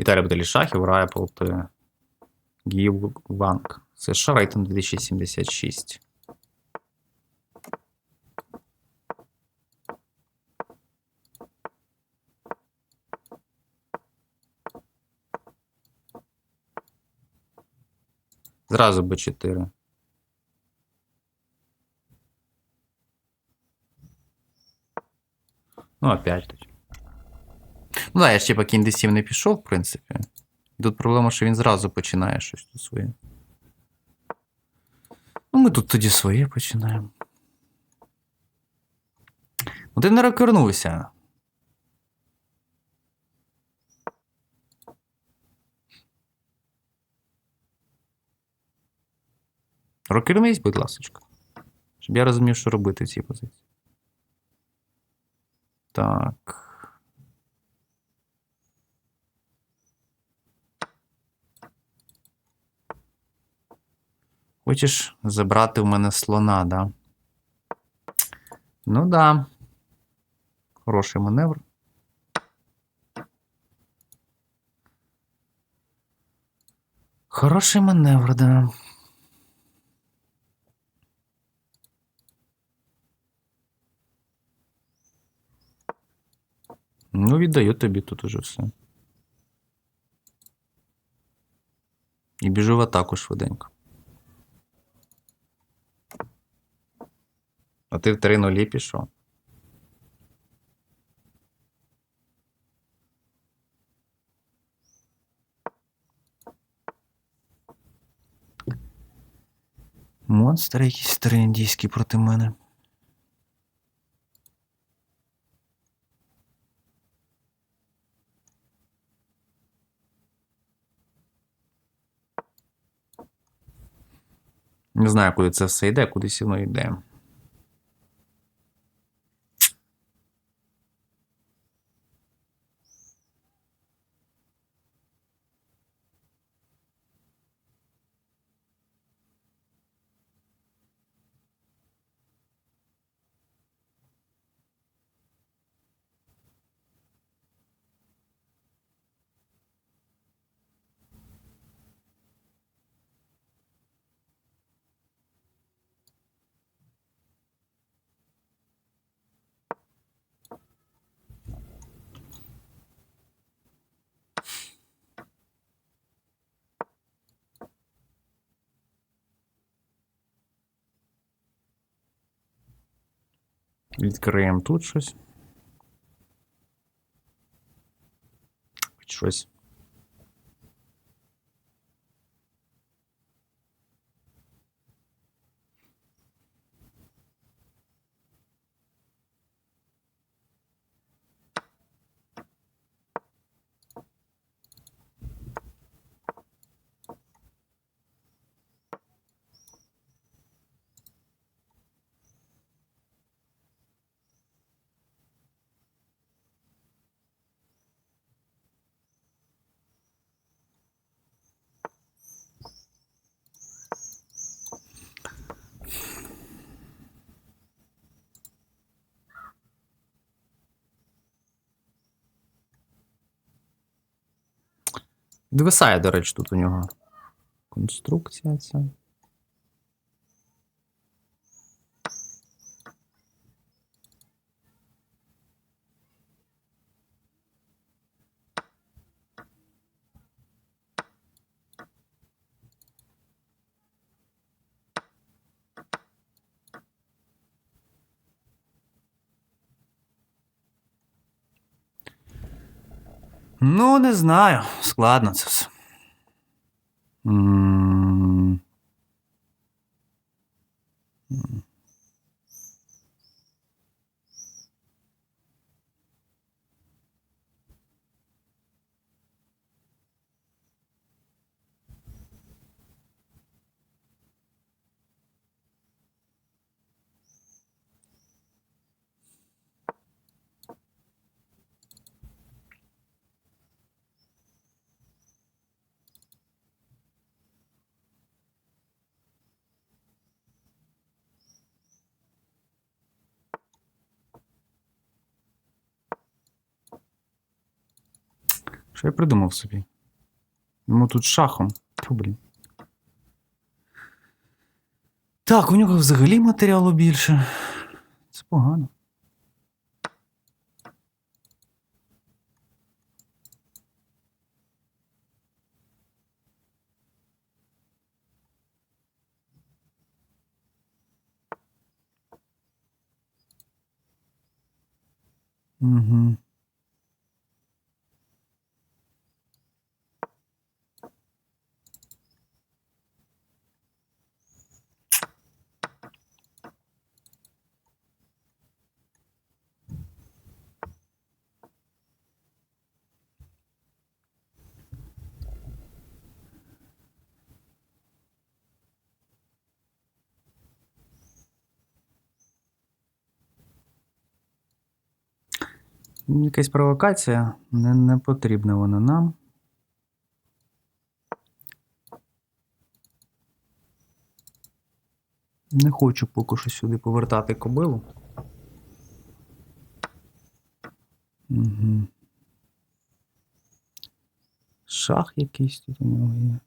Віталій Баталій Шахів, Райплт, Гів Ванг. США рейтинг 2076. Зразу Б4. Ну, опять тут. Ну, да, я ж типа кінь d7 не пішов, в принципі. Тут проблема, що він зразу починає щось тут своє. Ну, ми тут тоді своє починаємо. Ну, ти не рокернувся. Рокернись, будь ласочка. Щоб я розумів, що робити в цій позиції. Так. Хочеш забрати в мене слона, да? Ну да. Хороший маневр. Хороший маневр, да. Ну, віддаю тобі тут уже все. І біжу в атаку швиденько. А ти в 3 нулі пішов. Монстр якийсь старий індійський проти мене. Не знаю, куди це все йде, кудись воно йде. Відкриємо тут щось. Щось. Відвисає, до речі, тут у нього конструкція ця. Ну, не знаю. Складно це все. Що я придумав собі? Йому тут шахом. Тьфу, блін. Так, у нього взагалі матеріалу більше. Це погано. Угу. Якась провокація, не, не потрібна вона нам. Не хочу поки що сюди повертати кобилу. Угу. Шах якийсь тут у нього є.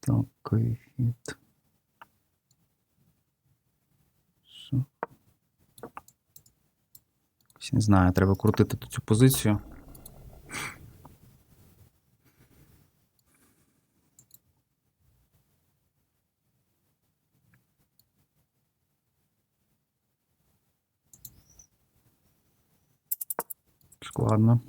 Такий хід. Не знаю, треба крутити цю позицію. Складно.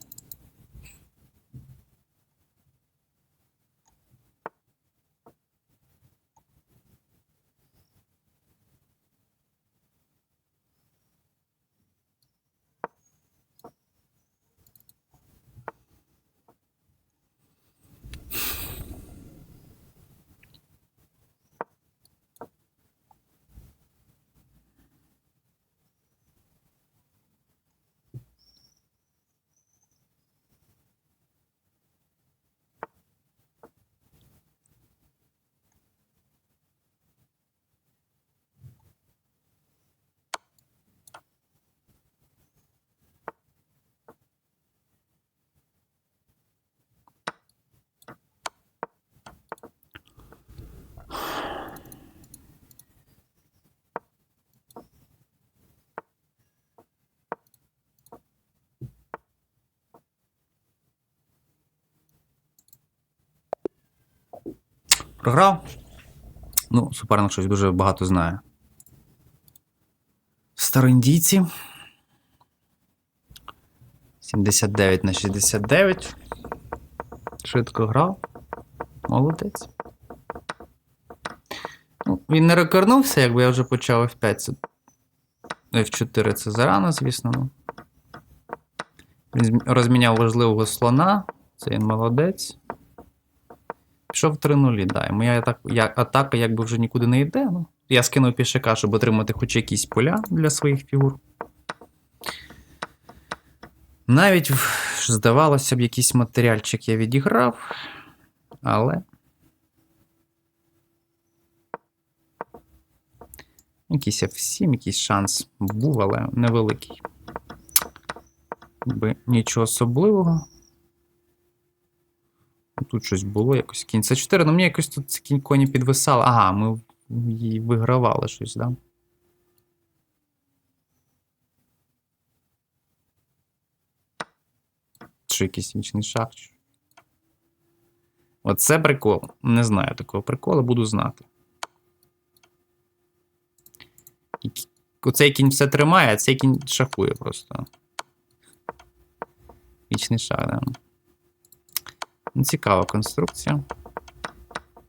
Програв. Ну, суперник щось дуже багато знає. Староіндійці. 79 на 69. Швидко грав. Молодець. Ну, він не рекорнувся, якби я вже почав F5. F4 це зарано, звісно. Ну. Він розміняв важливого слона. Це він молодець. Пішов 3-0, да. Моя атака, я, атака якби вже нікуди не йде. Ну. Я скинув пішака, щоб отримати хоч якісь поля для своїх фігур. Навіть, здавалося б, якийсь матеріальчик я відіграв, але. Якийсь F7, якийсь шанс був, але невеликий. Якби нічого особливого. Тут щось було, якось кінь С4, ну мені якось тут кінь коні підвисали. Ага, ми її вигравали щось, да? Що якийсь вічний шах? Оце прикол. Не знаю такого приколу, буду знати. Оцей кінь все тримає, а цей кінь шахує просто. Вічний шах, да. Ну, Цікава конструкція.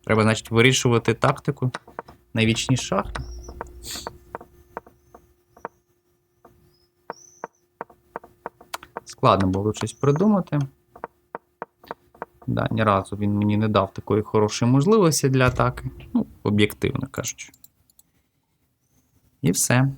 Треба, значить, вирішувати тактику на вічні шахи. Складно було щось придумати. Да, ні разу він мені не дав такої хорошої можливості для атаки. Ну, об'єктивно кажучи. І все.